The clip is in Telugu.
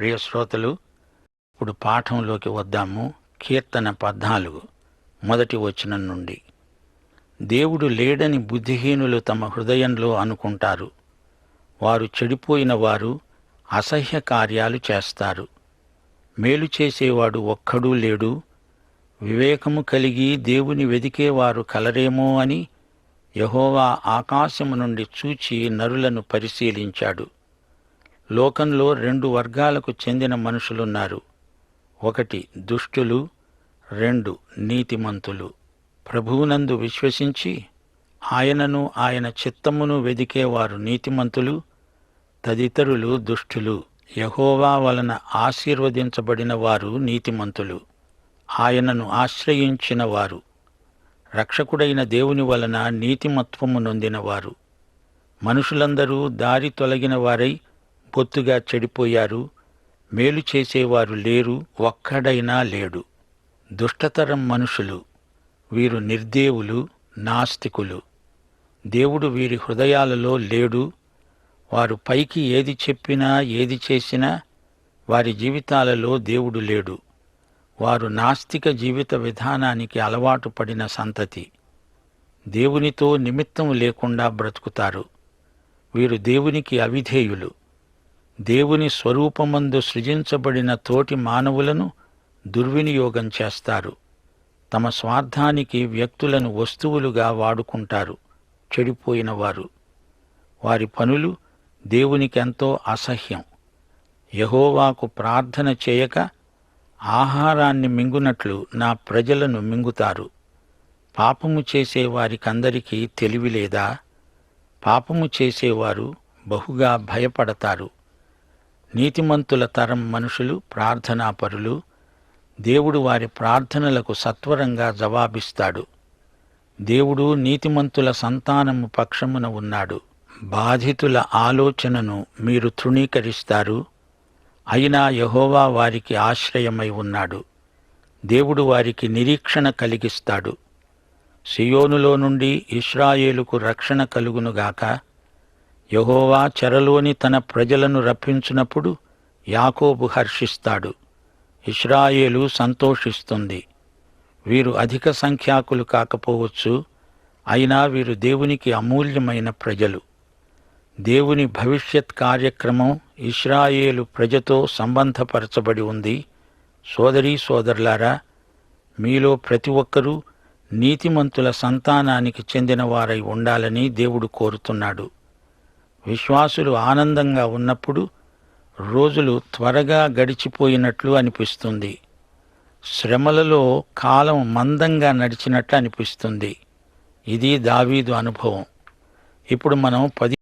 ప్రియ శ్రోతలు ఇప్పుడు పాఠంలోకి వద్దాము. కీర్తన పద్నాలుగు మొదటి వచనం నుండి. దేవుడు లేడని బుద్ధిహీనులు తమ హృదయంలో అనుకుంటారు. వారు చెడిపోయిన వారు అసహ్య కార్యాలు చేస్తారు. మేలు చేసేవాడు ఒక్కడూ లేడు. వివేకము కలిగి దేవుని వెదికేవారు కలరేమో అని యహోవా ఆకాశము నుండి చూచి నరులను పరిశీలించాడు. లోకంలో రెండు వర్గాలకు చెందిన మనుషులున్నారు. ఒకటి దుష్టులు రెండు నీతిమంతులు. ప్రభువునందు విశ్వసించి ఆయనను ఆయన చిత్తమును వెదికేవారు నీతిమంతులు తదితరులు దుష్టులు. యహోవా వలన ఆశీర్వదించబడిన వారు నీతిమంతులు. ఆయనను ఆశ్రయించిన వారు. రక్షకుడైన దేవుని వలన నీతిమత్వము నొందినవారు మనుషులందరూ దారి తొలగిన వారై పొత్తుగా చెడిపోయారు. మేలు చేసేవారు లేరు ఒక్కడైనా లేడు. దుష్టతరం మనుషులు వీరు నిర్దేవులు నాస్తికులు. దేవుడు వీరి హృదయాలలో లేడు. వారు పైకి ఏది చెప్పినా ఏది చేసినా వారి జీవితాలలో దేవుడు లేడు. వారు నాస్తిక జీవిత విధానానికి అలవాటు పడిన సంతతి. దేవునితో నిమిత్తం లేకుండా బ్రతుకుతారు. వీరు దేవునికి అవిధేయులు. దేవుని స్వరూపమందు సృజించబడిన తోటి మానవులను దుర్వినియోగం చేస్తారు. తమ స్వార్థానికి వ్యక్తులను వస్తువులుగా వాడుకుంటారు. చెడిపోయిన వారు. వారి పనులు దేవునికెంతో అసహ్యం. యహోవాకు ప్రార్థన చేయక ఆహారాన్ని మింగునట్లు నా ప్రజలను మింగుతారు. పాపము చేసే వారికందరికీ తెలివి లేదా? పాపము చేసేవారు బహుగా భయపడతారు. నీతిమంతుల తరం మనుషులు ప్రార్థనాపరులు దేవుడు వారి ప్రార్థనలకు సత్వరంగా జవాబిస్తాడు. దేవుడు నీతిమంతుల సంతానము పక్షమున ఉన్నాడు. బాధితుల ఆలోచనను మీరు తృణీకరిస్తారు. అయినా యహోవా వారికి ఆశ్రయమై ఉన్నాడు. దేవుడు వారికి నిరీక్షణ కలిగిస్తాడు. సియోనులో నుండి ఇస్రాయేలుకు రక్షణ కలుగునుగాక యహోవా చెరలోని తన ప్రజలను రప్పించినప్పుడు యాకోబు హర్షిస్తాడు. ఇస్రాయేలు సంతోషిస్తుంది. వీరు అధిక సంఖ్యాకులు కాకపోవచ్చు అయినా వీరు దేవునికి అమూల్యమైన ప్రజలు. దేవుని భవిష్యత్ కార్యక్రమం ఇస్రాయేలు ప్రజతో సంబంధపరచబడి ఉంది. సోదరీ సోదరులారా మీలో ప్రతి ఒక్కరూ నీతిమంతుల సంతానానికి చెందినవారై ఉండాలని దేవుడు కోరుతున్నాడు. విశ్వాసులు ఆనందంగా ఉన్నప్పుడు రోజులు త్వరగా గడిచిపోయినట్లు అనిపిస్తుంది. శ్రమలలో కాలం మందంగా నడిచినట్లు అనిపిస్తుంది. ఇది దావీదు అనుభవం. ఇప్పుడు మనం పది